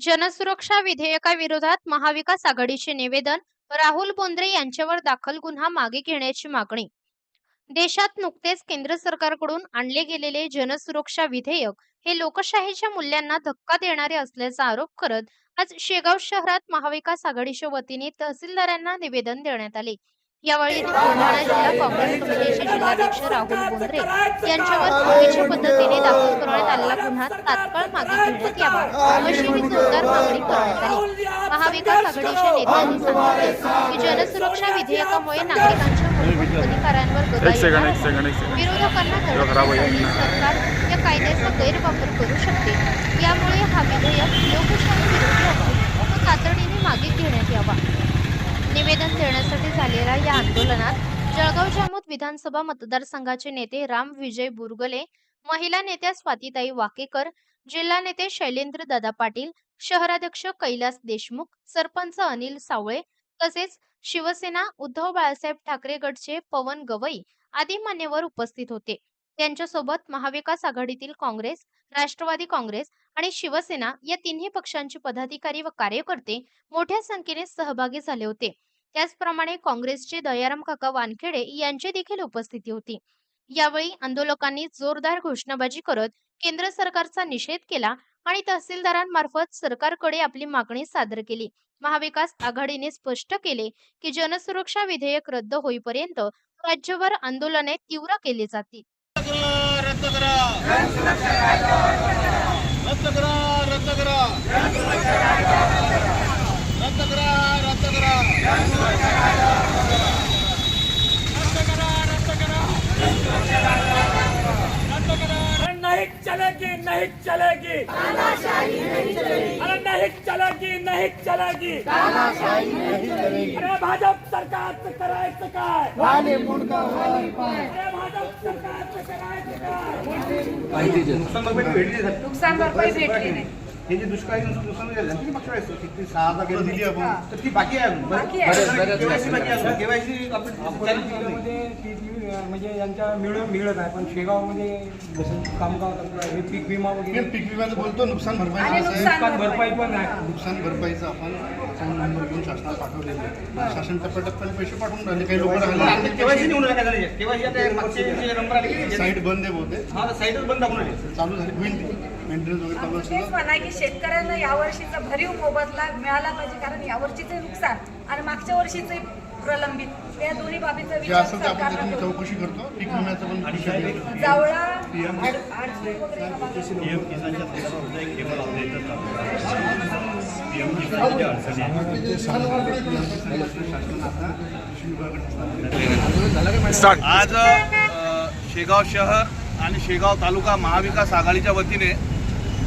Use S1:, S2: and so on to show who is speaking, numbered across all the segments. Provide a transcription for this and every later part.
S1: जनसुरक्षा विधेयकाविरोधात महाविकास आघाडीचे निवेदन राहुल बोंद्रे यांच्यावर दाखल गुन्हा मागे घेण्याची मागणी. देशात नुकतेच केंद्र सरकारकडून आणले गेलेले जनसुरक्षा विधेयक हे लोकशाहीच्या मूल्यांना धक्का देणारे असल्याचा आरोप करत आज शेगाव शहरात महाविकास आघाडीच्या वतीने तहसीलदारांना निवेदन देण्यात आले. यावेळी बुलढाणा जिल्हा काँग्रेस कमिटीचे जिल्हाध्यक्ष राहुल बोंद्रे यांच्यावर चुकीच्या पद्धतीने दाखल करण्यात आलेला गुन्हा तात्काळ मागे घेण्यात यावा अशी ही जोरदार मागणी करण्यात आली महाविकास आघाडीच्या नेत्यांनी सांगितले की जनसुरक्षा विधेयकामुळे नागरिकांच्या मूलभूत अधिकारांवर गदा विरोधकांना सरकार या कायद्याचा गैरवापर करू शकते यामुळे हा विधेयक लोकशाही विरोधी असून तो तातडीने मागे घेण्यात यावा निवेदन देण्यासाठी झालेल्या या आंदोलनात जळगाव जामोद विधानसभा मतदारसंघाचे नेते राम विजय बुरगले महिला नेत्या स्वातीताई वाकेकर जिल्हा नेते शैलेंद्र दादा पाटील शहराध्यक्ष कैलास देशमुख सरपंच अनिल सावळे तसेच शिवसेना उद्धव बाळासाहेब ठाकरे गटचे पवन गवई आदी मान्यवर उपस्थित होते. त्यांच्यासोबत महाविकास आघाडीतील काँग्रेस राष्ट्रवादी काँग्रेस आणि शिवसेना या तिन्ही पक्षांचे पदाधिकारी व कार्यकर्ते मोठ्या संख्येने सहभागी झाले होते. त्याचप्रमाणे काँग्रेसचे दयाराम काका वानखेडे यांची देखील उपस्थिती होती. यावेळी आंदोलकांनी जोरदार घोषणाबाजी करत केंद्र सरकारचा निषेध केला आणि तहसीलदारांमार्फत सरकारकडे आपली मागणी सादर केली. महाविकास आघाडीने स्पष्ट केले की जनसुरक्षा विधेयक रद्द होईपर्यंत राज्यभर आंदोलने तीव्र केली जातील.
S2: रद्द करा रद्द करा रद्द करा रद्द करा रद्द करा रद्द करा रद्द करा
S3: नहीं चलेगी नहीं चलेगी। अरे नहीं चलेगी नहीं चलेगी। अरे भाजप सरकारचं करायचं काय अरे भाजप
S4: नुकसान भरपाई भेटली नाही.
S5: नुकसान भरपाई भेटली नाही.
S4: हे जे दुष्काळी नुकसान झालं. किती मागच्या वेळेस होती? किती सहा हजार गेली दिली आपण? तर ती बाकी आहे अजून.
S5: बाकी आहे.
S4: केवायसी बाकी आहे अजून. केवायसी आपण चालू केली नाही.
S6: मध्ये ती- म्हणजे यांच्या मिळून मिळत आहे. पण शेगावमध्ये जसं कामगार हे पीक विमा वगैरे
S2: पीक विम्याचं बोलतो नुकसान
S5: आणि
S2: भरपाई
S5: नुकसान
S6: नुकसान भरपाई. पण आहे.
S2: नुकसान भरपाईचं आपण नंबर घेऊन शासनाला पाठवलेले आहे. शासन टप्प्याटप्प्याने पैसे पाठवून राहिले. काही लोक राहिले
S4: केवायसी? केवायसी आता मागचे जे नंबर आले की-
S2: साईट बंद आहे बहुते
S4: हा साईटच बंद दाखवून.
S2: चालू झाली. होईल ती. मेंटेनन्स
S5: तेच म्हणा की शेतकऱ्यांना यावर्षीचा भरीव मोबदला मिळाला पाहिजे कारण यावर्षीचे नुकसान आणि मागच्या वर्षीचे प्रलंबित या दोन्ही बाबीचा विचार सरकारनं.
S2: चौकशी करतो पीक विम्याचं पण.
S5: जावळा.
S7: स्टार्ट
S2: आज शेगाव शहर आणि शेगाव तालुका महाविकास आघाडीच्या वतीने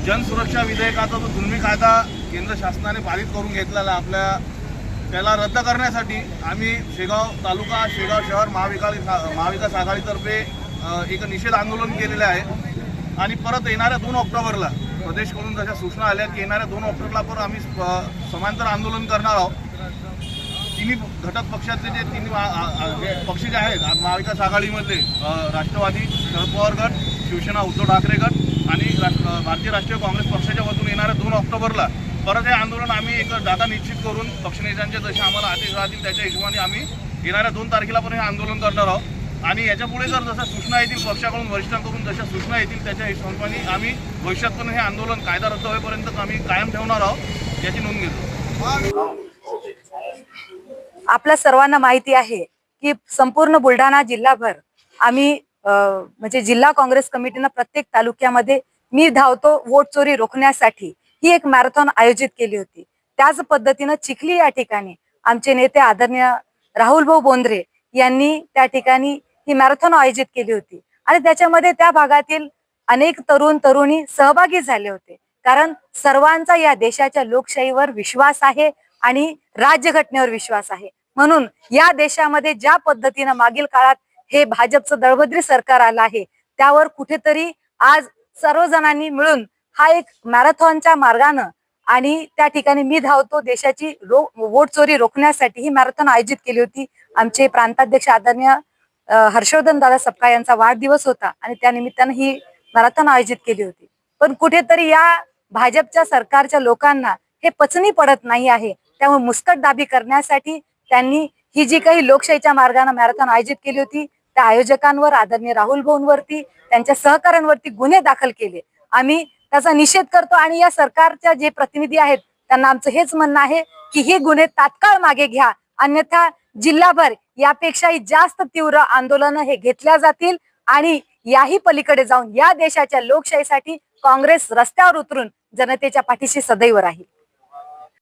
S2: जनसुरक्षा विधेयकाचा जो जुलमी कायदा केंद्र शासनाने पारित करून घेतलेला आपल्या त्याला रद्द करण्यासाठी आम्ही शेगाव तालुका शेगाव शहर महाविकास महाविकास आघाडीतर्फे एक निषेध आंदोलन केलेलं आहे. आणि परत येणाऱ्या दोन ऑक्टोबरला प्रदेशकडून जशा सूचना आल्या की येणाऱ्या दोन ऑक्टोबरला पण आम्ही समांतर आंदोलन करणार आहोत. तिन्ही घटक पक्षातले जे तिन्ही जे पक्ष जे आहेत महाविकास आघाडीमधले राष्ट्रवादी शरद पवार गट शिवसेना उद्धव ठाकरे गट आणि भारतीय राष्ट्रीय काँग्रेस पक्षाच्या वतीने येणाऱ्या दोन ऑक्टोबरला परत हे आंदोलन आम्ही एक जागा निश्चित करून पक्षनेत्यांचे जसे आम्हाला आदेश राहतील त्याच्या हिशोबाने आम्ही येणाऱ्या दोन तारखेला पण हे आंदोलन करणार आहोत. आणि याच्यापुढे जर जशा सूचना येतील पक्षाकडून वरिष्ठांकडून जशा सूचना येतील त्याच्या हिशोबाने आम्ही भविष्यात पण हे आंदोलन कायदा रद्द होईपर्यंत आम्ही कायम ठेवणार आहोत याची नोंद घेतो.
S8: आपल्या सर्वांना माहिती आहे की संपूर्ण बुलढाणा जिल्हाभर आम्ही म्हणजे जिल्हा काँग्रेस कमिटीनं प्रत्येक तालुक्यामध्ये मी धावतो वोट चोरी रोखण्यासाठी ही एक मॅरेथॉन आयोजित केली होती. त्याच पद्धतीनं चिखली या ठिकाणी आमचे नेते आदरणीय राहुल भाऊ बोंद्रे यांनी त्या ठिकाणी ही मॅरेथॉन आयोजित केली होती. आणि त्याच्यामध्ये त्या भागातील अनेक तरुण तरुणी सहभागी झाले होते. कारण सर्वांचा या देशाच्या लोकशाहीवर विश्वास आहे आणि राज्यघटनेवर विश्वास आहे. म्हणून या देशामध्ये ज्या पद्धतीनं मागील काळात हे भाजपचं दळभद्री सरकार आलं आहे. त्यावर कुठेतरी आज सर्वजणांनी मिळून हा एक मॅरेथॉनच्या मार्गानं आणि त्या ठिकाणी मी धावतो देशाची रो वोट चोरी रोखण्यासाठी ही मॅरेथॉन आयोजित केली होती. आमचे प्रांताध्यक्ष आदरणीय हर्षवर्धन दादा सपकाळ यांचा वाढदिवस होता आणि त्या निमित्तानं ही मॅरेथॉन आयोजित केली होती. पण कुठेतरी या भाजपच्या सरकारच्या लोकांना हे पचनी पडत नाही आहे. त्यामुळे मुस्कट दाबी करण्यासाठी त्यांनी ही जी काही लोकशाहीच्या मार्गाने मॅरेथॉन आयोजित केली होती त्या आयोजकांवर आदरणीय राहुल भाऊंवरती त्यांच्या सहकाऱ्यांवरती गुन्हे दाखल केले. आम्ही त्याचा निषेध करतो आणि या सरकारच्या जे प्रतिनिधी आहेत त्यांना आमचं हेच म्हणणं आहे की हे गुन्हे तात्काळ मागे घ्या. अन्यथा जिल्हाभर यापेक्षाही जास्त तीव्र आंदोलनं हे घेतल्या जातील आणि याही पलीकडे जाऊन या देशाच्या लोकशाहीसाठी काँग्रेस रस्त्यावर उतरून जनतेच्या पाठीशी सदैव राहील.